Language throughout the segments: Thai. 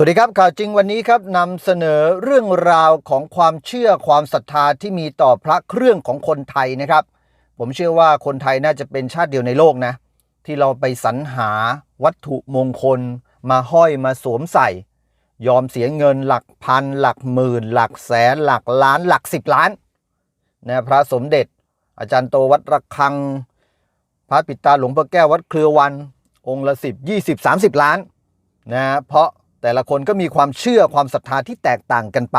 สวัสดีครับข่าวจริงวันนี้ครับนำเสนอเรื่องราวของความเชื่อความศรัทธาที่มีต่อพระเครื่องของคนไทยนะครับ ผมเชื่อว่าคนไทยน่าจะเป็นชาติเดียวในโลกนะ ที่เราไปสรรหาวัตถุมงคล มาห้อยมาสวมใส่ ยอมเสียเงินหลักพัน หลักหมื่น หลักแสน หลักล้านหลักสิบล้านนะพระสมเด็จ อาจารย์โตวัดระฆัง พระปิตาหลวงพ่อแก้ววัดเครือวัน องค์ละสิบยี่สิบสามสิบล้านนะเพราะ แต่ละคนก็มีความเชื่อความศรัทธาที่แตกต่างกันไป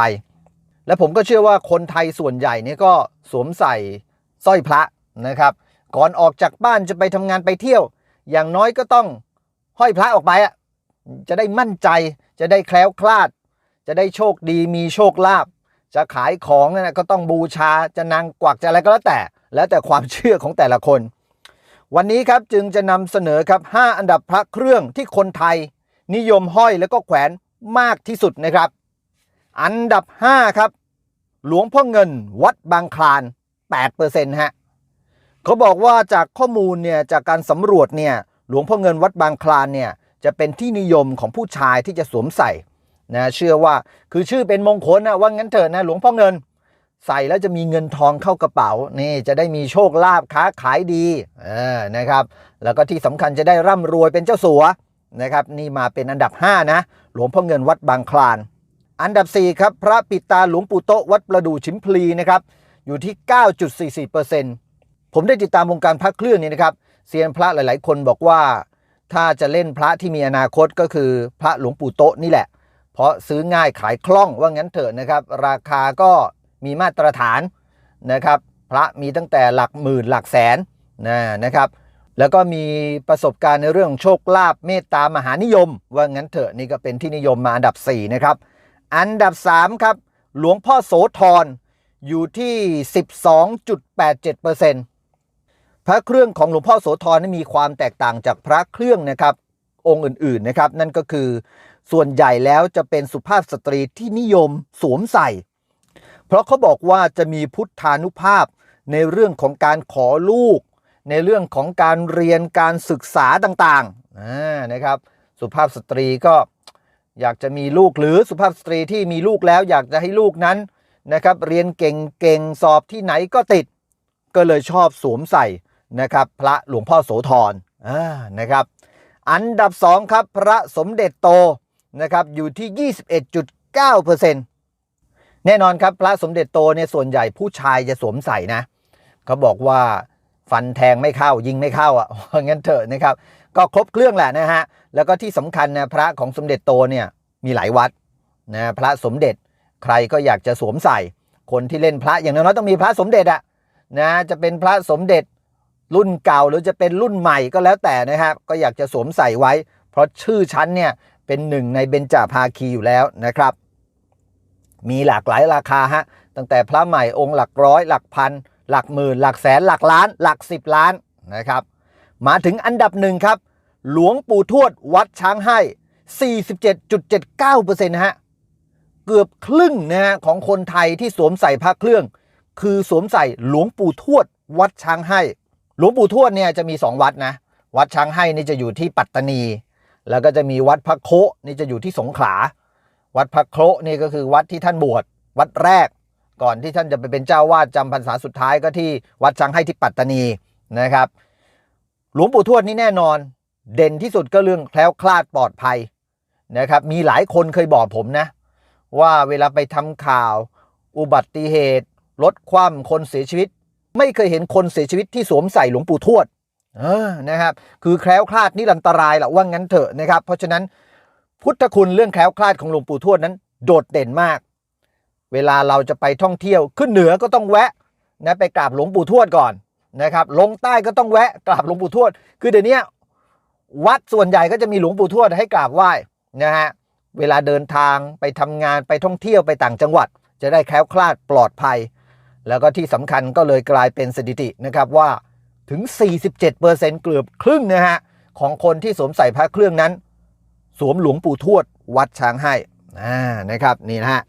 และผมก็เชื่อว่าคนไทยส่วนใหญ่เนี่ยก็สวมใส่สร้อยพระนะครับ ก่อนออกจากบ้านจะไปทำงานไปเที่ยว อย่างน้อยก็ต้องห้อยพระออกไปอะจะได้มั่นใจจะได้แคล้วคลาด จะได้โชคดีมีโชคลาภจะขายของนะก็ต้องบูชาจะนางกวักจะอะไรก็แล้วแต่ แล้วแต่ความเชื่อของแต่ละคน วันนี้ครับจึงจะนำเสนอครับ 5 อันดับพระเครื่องที่คนไทย นิยมห้อยแล้วก็แขวนมากที่สุดนะครับ อันดับ 5 ครับ หลวงพ่อเงินวัดบางคลาน 8%ฮะเขาบอกว่าจากข้อมูลเนี่ยจากการสำรวจเนี่ยหลวงพ่อเงินวัดบางคลานเนี่ยจะเป็นที่นิยมของผู้ชายที่จะสวมใส่นะเชื่อว่าคือชื่อเป็นมงคลนะว่างั้นเถอะนะหลวงพ่อเงิน ใส่แล้วจะมีเงินทองเข้ากระเป๋านี่จะได้มีโชคลาภค้าขายดีเออนะครับ แล้วก็ที่สำคัญจะได้ร่ำรวยเป็นเจ้าสัว นะครับนี่มาเป็นอันดับ 5 นะ หลวงพ่อเงินวัดบางคลาน อันดับ 4 ครับ พระปิตาหลวงปู่โตวัดประดู่ชิมพลีนะครับอยู่ที่ 9.44%ผมได้ติดตามวงการพระเครื่องนี้นะครับเซียนพระหลาย ๆ คนบอกว่า ถ้าจะเล่นพระที่มีอนาคตก็คือพระหลวงปู่โตนี่แหละ เพราะซื้อง่ายขายคล่องว่างั้นเถอะนะครับราคาก็มีมาตรฐานนะครับพระมีตั้งแต่หลักหมื่นหลักแสนนะนะครับ แล้วก็มีประสบการณ์ในเรื่องโชคลาภเมตตามหานิยม ว่างั้นเถอะนี่ก็เป็นที่นิยมมาอันดับ 4 นะครับ อันดับ 3 ครับ หลวงพ่อโสธรอยู่ที่ 12.87%พระเครื่องของหลวงพ่อโสธรนี่มีความแตกต่างจากพระเครื่องนะครับ องค์อื่นๆนะครับ นั่นก็คือส่วนใหญ่แล้วจะเป็นสุภาพสตรีที่นิยมสวมใส่ เพราะเขาบอกว่าจะมีพุทธานุภาพในเรื่องของการขอลูก ในเรื่องของการเรียนการศึกษาต่างๆนะครับ สุภาพสตรีก็อยากจะมีลูกหรือสุภาพสตรีที่มีลูกแล้วอยากจะให้ลูกนั้นนะครับ เรียนเก่งๆสอบที่ไหนก็ติด ก็เลยชอบสวมใส่นะครับ พระหลวงพ่อโสธรนะครับ อันดับ2ครับพระสมเด็จโตนะครับอยู่ที่ 21.9%แน่นอนครับพระสมเด็จโตเนี่ยส่วนใหญ่ผู้ชายจะสวมใส่นะเขาบอกว่า ฟันแทงไม่เข้ายิงไม่เข้าอะงั้นเถอะนะครับ ก็ครบเครื่องแหละนะฮะ แล้วก็ที่สำคัญนะพระของสมเด็จโตเนี่ยมีหลายวัดนะพระสมเด็จใครก็อยากจะสวมใส่ คนที่เล่นพระอย่างน้อยๆต้องมีพระสมเด็จอะนะจะเป็นพระสมเด็จรุ่นเก่าหรือจะเป็นรุ่นใหม่ก็แล้วแต่นะครับ ก็อยากจะสวมใส่ไว้ เพราะชื่อชั้นเนี่ยเป็นหนึ่งในเบญจภาคีอยู่แล้วนะครับ มีหลากหลายราคาฮะตั้งแต่พระใหม่องค์หลักร้อยหลักพันหลักหมื่น หลักแสนหลักล้าน หลักสิบล้านนะครับ มาถึงอันดับหนึ่งครับ หลวงปู่ทวดวัดช้างให้ 47.79%นะฮะ เกือบครึ่งนะฮะของคนไทยที่สวมใส่พระเครื่อง คือสวมใส่หลวงปู่ทวดวัดช้างให้ หลวงปู่ทวดเนี่ยจะมี 2 วัดนะ วัดช้างให้นี่จะอยู่ที่ปัตตานี แล้วก็จะมีวัดพระโคนี่จะอยู่ที่สงขลา วัดพระโคนี่ก็คือวัดที่ท่านบวชวัดแรก ก่อนที่ท่านจะไปเป็นเจ้าวาดจำพรรษาสุดท้ายก็ที่วัดช้างให้ที่ปัตตานีนะครับ หลวงปู่ทวดนี่แน่นอน เด่นที่สุดก็เรื่องแคล้วคลาดปลอดภัยนะครับ มีหลายคนเคยบอกผมนะ ว่าเวลาไปทำข่าว อุบัติเหตุรถคว่ำคนเสียชีวิต ไม่เคยเห็นคนเสียชีวิตที่สวมใส่หลวงปู่ทวดออนะครับ คือแคล้วคลาดนิรันตรายแหละว่างั้นเถอะนะครับ เพราะฉะนั้นพุทธคุณเรื่องแคล้วคลาดของหลวงปู่ทวดนั้น โดดเด่นมาก เวลาเราจะไปท่องเที่ยวขึ้นเหนือก็ต้องแวะนะไปกราบหลวงปู่ทวดก่อนนะครับ ลงใต้ก็ต้องแวะกราบหลวงปู่ทวด คือเดี๋ยวนี้วัดส่วนใหญ่ก็จะมีหลวงปู่ทวดให้กราบไหว้นะฮะเวลาเดินทางไปทำงานไปท่องเที่ยวไปต่างจังหวัด จะได้แคล้วคลาดปลอดภัย แล้วก็ที่สำคัญก็เลยกลายเป็นสถิตินะครับว่าถึง 47%เกือบครึ่งนะฮะของคนที่สวมใส่พระเครื่องนั้น สวมหลวงปู่ทวดวัดช้างให้นะครับนี่นะฮะ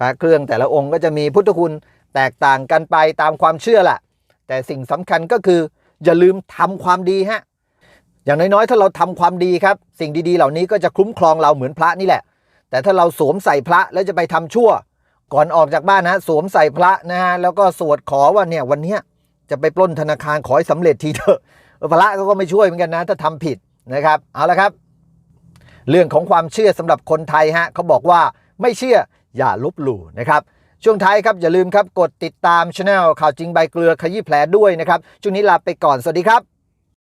พระเครื่องแต่ละองค์ก็จะมีพุทธคุณแตกต่างกันไปตามความเชื่อแหละแต่สิ่งสำคัญก็คืออย่าลืมทำความดีฮะอย่างน้อยๆถ้าเราทำความดีครับ สิ่งดีๆ เหล่านี้ก็จะคุ้มครองเราเหมือนพระนี่แหละ แต่ถ้าเราสวมใส่พระแล้วจะไปทำชั่ว ก่อนออกจากบ้านนะสวมใส่พระนะฮะแล้วก็สวดขอว่าเนี่ยวันเนี้ยจะไปปล้นธนาคารขอให้สำเร็จทีเถอะพระก็ไม่ช่วยเหมือนกันนะ ถ้าทำผิดนะครับ เอาละครับ เรื่องของความเชื่อสำหรับคนไทยฮะเขาบอกว่า ไม่เชื่ออย่าลบหลู่นะครับช่วงท้ายครับอย่าลืมครับกดติดตามช anel ข่าวจริงใบเกลือขยี้แผลด้วยนะครับช่วงนี้ลาไปก่อนสวัสดีครับ